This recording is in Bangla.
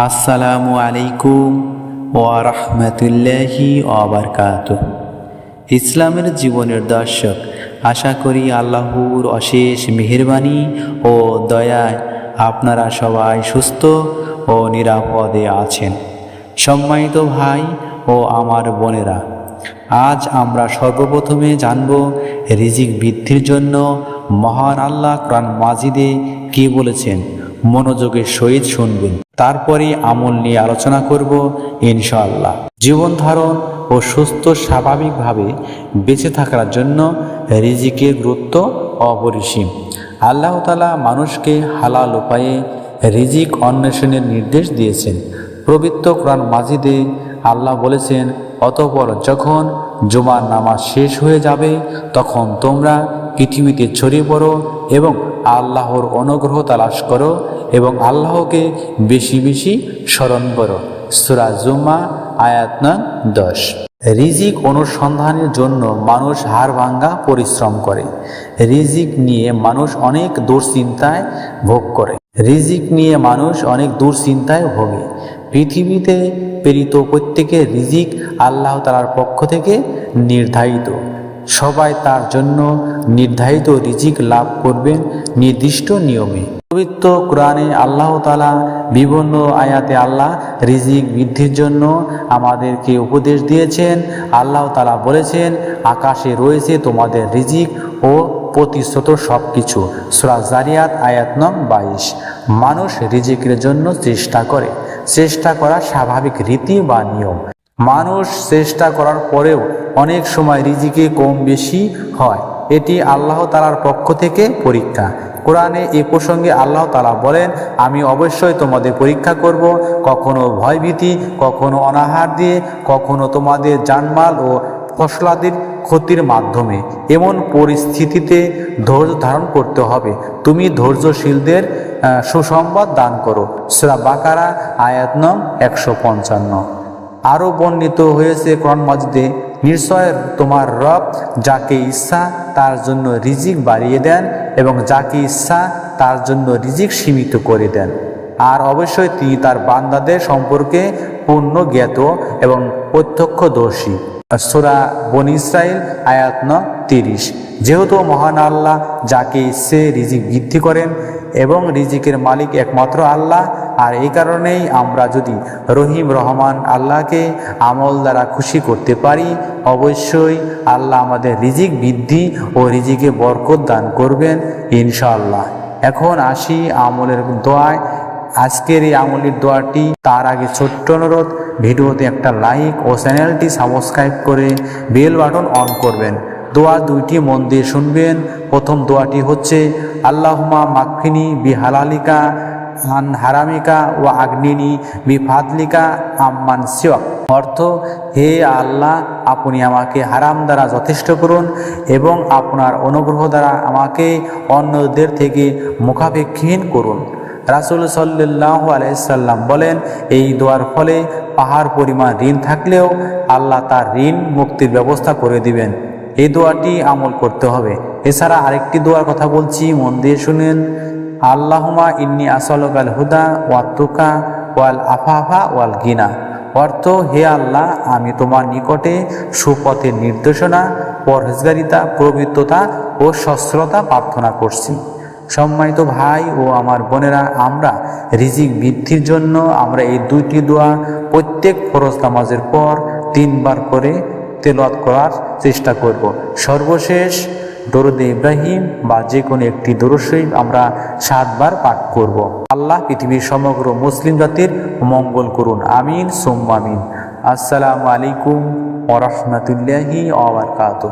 আসসালামু আলাইকুম ওয়া রাহমাতুল্লাহি ওয়াবারকাত ইসলামের জীবনের দর্শক, আশা করি আল্লাহর অশেষ মেহেরবানি ও দয়ায় আপনারা সবাই সুস্থ ও নিরাপদে আছেন। সম্মানিত ভাই ও আমার বোনেরা, আজ আমরা সর্বপ্রথমে জানব রিজিক বৃদ্ধির জন্য মহান আল্লাহ কোরআন মাজিদে কি বলেছেন। মনোযোগের সহিত শুনবেন। তারপরে আমল নিয়ে আলোচনা করব ইনশাআল্লাহ। জীবন ধারণ ও সুস্থ স্বাভাবিকভাবে বেঁচে থাকার জন্য রিজিকের গুরুত্ব অপরিসীম। আল্লাহ তালা মানুষকে হালাল উপায়ে রিজিক অন্বেষণের নির্দেশ দিয়েছেন। পবিত্র কোরআন মাজিদে আল্লাহ বলেছেন, অতপর যখন জুমার নামাজ শেষ হয়ে যাবে, তখন তোমরা পৃথিবীতে ছড়িয়ে পড়ো এবং আল্লাহর অনুগ্রহ তালাশ করো এবং আল্লাহকে বেশি বেশি স্মরণ করো। সুরা জুম্মা আয়াত নং দশ। রিজিক অনুসন্ধানের জন্য মানুষ হাড় ভাঙ্গা পরিশ্রম করে। রিজিক নিয়ে মানুষ অনেক দুশ্চিন্তায় ভোগ করে। রিজিক নিয়ে মানুষ অনেক দুশ্চিন্তায় ভোগে। পৃথিবীতে প্রেরিত প্রত্যেকের রিজিক আল্লাহ তালার পক্ষ থেকে নির্ধারিত। সবাই তার জন্য নির্ধারিত রিজিক লাভ করবেন নির্দিষ্ট নিয়মে। পবিত্র কোরআনে আল্লাহ তালা বিভিন্ন আয়াতে আল্লাহ রিজিক বৃদ্ধির জন্য আমাদেরকে উপদেশ দিয়েছেন। আল্লাহ তালা বলেছেন, আকাশে রয়েছে তোমাদের রিজিক ও প্রতিশ্রুত সব কিছু সুরা জারিয়াত আয়াত নং বাইশ। মানুষ রিজিকের জন্য চেষ্টা করে। চেষ্টা করা স্বাভাবিক রীতি বা নিয়ম। মানুষ চেষ্টা করার পরেও অনেক সময় রিজিকে কম বেশি হয়। এটি আল্লাহ তালার পক্ষ থেকে পরীক্ষা। কোরআনে এ প্রসঙ্গে আল্লাহ তালা বলেন, আমি অবশ্যই তোমাদের পরীক্ষা করব, কখনো ভয়ভীতি, কখনো অনাহার দিয়ে, কখনো তোমাদের জানমাল ও ফসলাদির ক্ষতির মাধ্যমে। এমন পরিস্থিতিতে ধৈর্য ধারণ করতে হবে। তুমি ধৈর্যশীলদের সুসংবাদ দান করো। সুরা বাকারা, আয়াত একশো পঞ্চান্ন। আরও বর্ণিত হয়েছে কোরআন মজিদে, নিশ্চয় তোমার রব যাকে ইচ্ছা তার জন্য রিজিক বাড়িয়ে দেন এবং যাকে ইচ্ছা তার জন্য রিজিক সীমিত করে দেন। আর অবশ্যই তিনি তার বান্দাদের সম্পর্কে পূর্ণ জ্ঞাত এবং প্রত্যক্ষদর্শী। সোরা বন ইসরায়েল আয়াত ন, তিরিশ, যেহেতু মহান আল্লাহ যাকে ইচ্ছে রিজিক বৃদ্ধি করেন এবং রিজিকের মালিক একমাত্র আল্লাহ আর এই কারণেই আমরা যদি রহিম রহমান আল্লাহকে আমল দ্বারা খুশি করতে পারি, অবশ্যই আল্লাহ আমাদের রিজিক বৃদ্ধি ও রিজিকে বরকত দান করবেন ইনশাআল্লাহ। এখন আসি আমলের দোয়ায়। আজকের এই আমলের দোয়াটি তার আগে ছোট্ট অনুরোধ, ভিডিওতে একটা লাইক ও চ্যানেলটি সাবস্ক্রাইব করে বেল বাটন অন করবেন। দোয়া দুইটি মন দিয়ে শুনবেন। প্রথম দোয়াটি হচ্ছে আল্লাহমা মাকফিনি বিহালালিকা আন হারামিকা ও আগ্নিনি বিফাদলিকা আম্মান সিওয়াক অর্থ, হে আল্লাহ, আপনি আমাকে হারাম দ্বারা যথেষ্ট করুন এবং আপনার অনুগ্রহ দ্বারা আমাকে অন্যদের থেকে মুখাপেক্ষীহীন করুন। রাসুল সাল্লাহ আলাইসাল্লাম বলেন, এই দোয়ার ফলে পাহাড় পরিমাণ ঋণ থাকলেও আল্লাহ তার ঋণ মুক্তির ব্যবস্থা করে দিবেন। এই দোয়াটি আমল করতে হবে। এছাড়া আরেকটি দোয়ার কথা বলছি, মন দিয়ে শুনেন। আল্লাহমা ইন্নি আসলকাল হুদা ওয়াত্তুকা ওয়াল আফাফা ওয়াল গিনা। অর্থ, হে আল্লাহ, আমি তোমার নিকটে সুপথের নির্দেশনা, পরহেজগারিতা, পবিত্রতা ও সস্রতা প্রার্থনা করছি। সম্মানিত ভাই ও আমার বোনেরা, আমরা রিজিক বৃদ্ধির জন্য আমরা এই দুইটি দোয়া প্রত্যেক ফরজ নামাজের পর তিনবার করে তেলত করার চেষ্টা করব। সর্বশেষ দরুদে ইব্রাহিম বা যে কোনো একটি দরুশরীফ আমরা সাতবার পাঠ করব। আল্লাহ পৃথিবীর সমগ্র মুসলিম জাতির মঙ্গল করুন। আমিন সোম্মামিন আসসালামু আলাইকুম ওরহমতুল্লাহি ওবরকাত